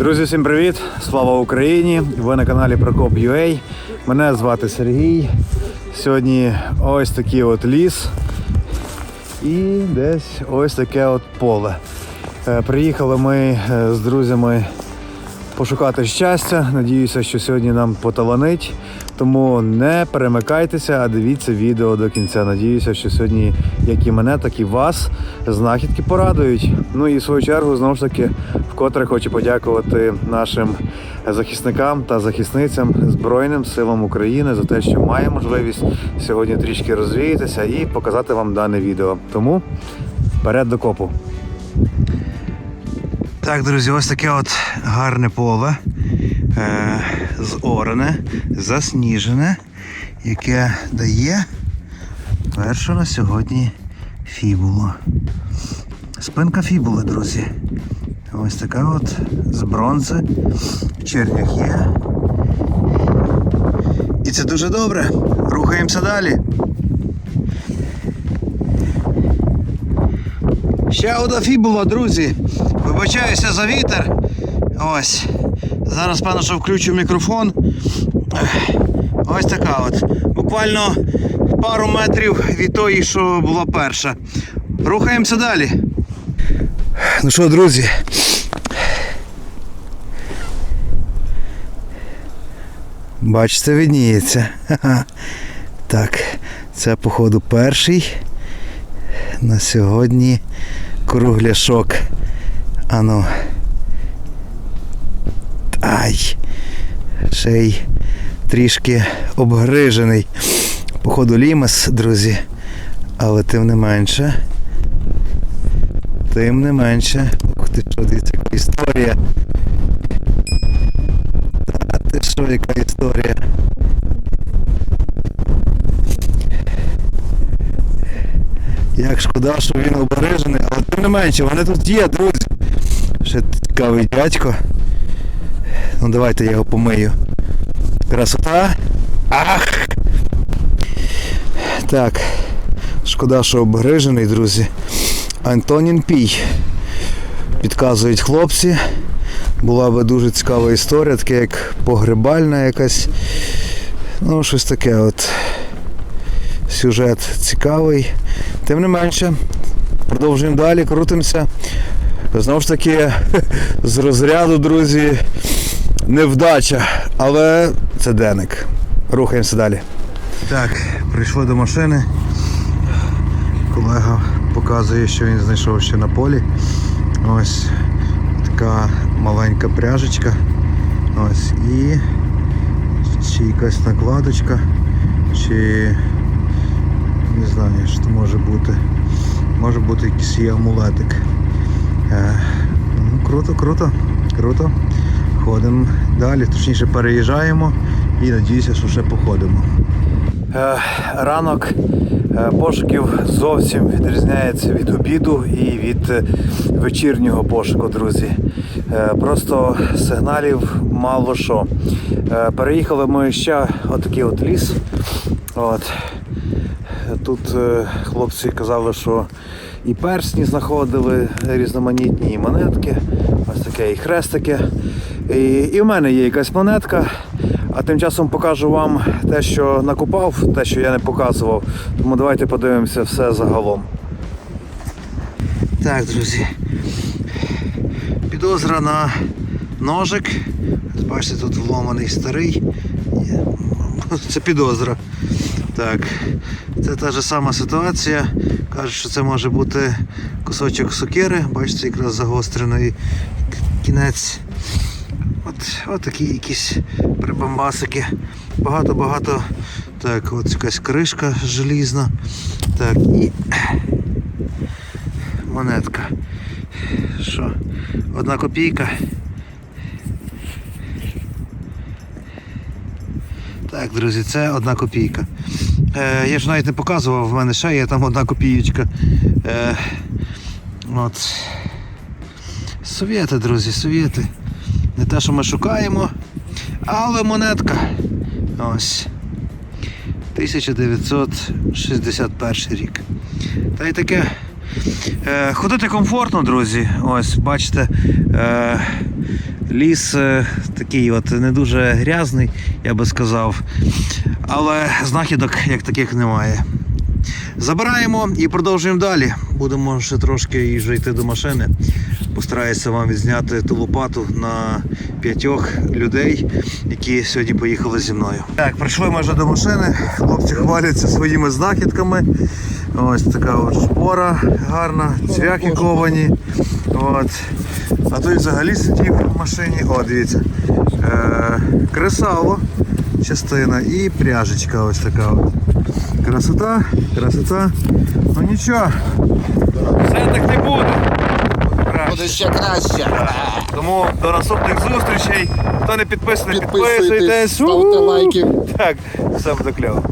Друзі, всім привіт! Слава Україні! Ви на каналі Прокоп.ua. Мене звати Сергій. Сьогодні ось такий от ліс і десь ось таке от поле. Е, Приїхали ми е, з друзями пошукати щастя. Надіюся, що сьогодні нам поталанить. Тому не перемикайтеся, а дивіться відео до кінця. Надіюся, що сьогодні, як і мене, так і вас, знахідки порадують. Ну і в свою чергу, знову ж таки, вкотре хочу подякувати нашим захисникам та захисницям Збройним силам України за те, що має можливість сьогодні трішки розвіятися і показати вам дане відео. Тому вперед до копу. Так, друзі, ось таке от гарне поле, е, зоране, засніжене, яке дає першу на сьогодні фібулу. Спинка фібули, друзі. Ось така от з бронзи. Черняк є. І це дуже добре. Рухаємося далі. Ще одна фібула, друзі. Вибачаюся за вітер. Ось. Зараз, певно, що включу мікрофон. Ось така от. Буквально пару метрів від тої, що була перша. Рухаємося далі. Ну що, друзі? Бачите, видніється. Так, це, походу, перший на сьогодні кругляшок. Ану. Ай. Ще й трішки обгрижений. Походу лімас, друзі. Але тим не менше. Тим не менше. Ух ти що, дивіться, яка історія. Та ти що, яка історія. Як шкода, що він обережений, але тим не менше, вони тут є, друзі. Ще цікавий дядько. Ну давайте я його помию. Красота. Ах! Так. Шкода, що обгрижений, друзі. Антонін Пій. Підказують хлопці. Була би дуже цікава історія, таке як погребальна якась. Ну, щось таке от. Сюжет цікавий. Тим не менше, продовжуємо далі, крутимося. Знову ж таки, з розряду, друзі, невдача, але це деник. Рухаємося далі. Так, прийшли до машини. Колега показує, що він знайшов ще на полі. Ось така маленька пряжечка. Ось і чи якась накладочка, чи не знаю, що це може бути. Може бути якийсь і амулетик. Е, ну, круто, круто, круто. Ходимо далі, точніше переїжджаємо і надіюся, що ще походимо. Е, ранок е, пошуків зовсім відрізняється від обіду і від е, вечірнього пошуку, друзі. Просто сигналів мало що. Переїхали ми ще отакий от ліс. От. Тут хлопці казали, що і персні знаходили різноманітні і монетки, ось таке і хрестики. І, і в мене є якась монетка. А тим часом покажу вам те, що накопав, те, що я не показував. Тому давайте подивимося все загалом. Так, друзі. Підозра на ножик. Бачите, тут вломаний старий. Це підозра. Так, це та ж сама ситуація. Кажуть, що це може бути кусочок сокири, бачите, якраз загострений кінець. От, от такі якісь прибамбасики. Багато-багато. Так, от якась кришка желізна. Так, і монетка. Що? Одна копійка. Так, друзі, це одна копійка. Е, я ж навіть не показував, в мене ще є там одна копієчка. Е, от. Совєти, друзі, совєти. Не те, що ми шукаємо, але монетка. Ось. 1961 рік. Та й таке Е, ходити комфортно, друзі. Ось, бачите, е, ліс е, такий от не дуже грязний, я би сказав. Але знахідок як таких немає. Забираємо і продовжуємо далі. Будемо ще трошки йти до машини. Постараюся вам відзняти ту лопату на п'ятьох людей, які сьогодні поїхали зі мною. Так, прийшли ми вже до машини. Хлопці хваляться своїми знахідками. Ось така от шпора гарна, цвяхи ковані. От. А той взагалі сидів в машині. О, дивіться. Е, кресало, частина і пряжечка ось така. От. Красота, красота. Ну нічого. Все так не буде. Буде ще краще. Тому до наступних зустрічей. Хто не підписаний, Підписуйтесь, ставте лайки. Так, все буде кльово.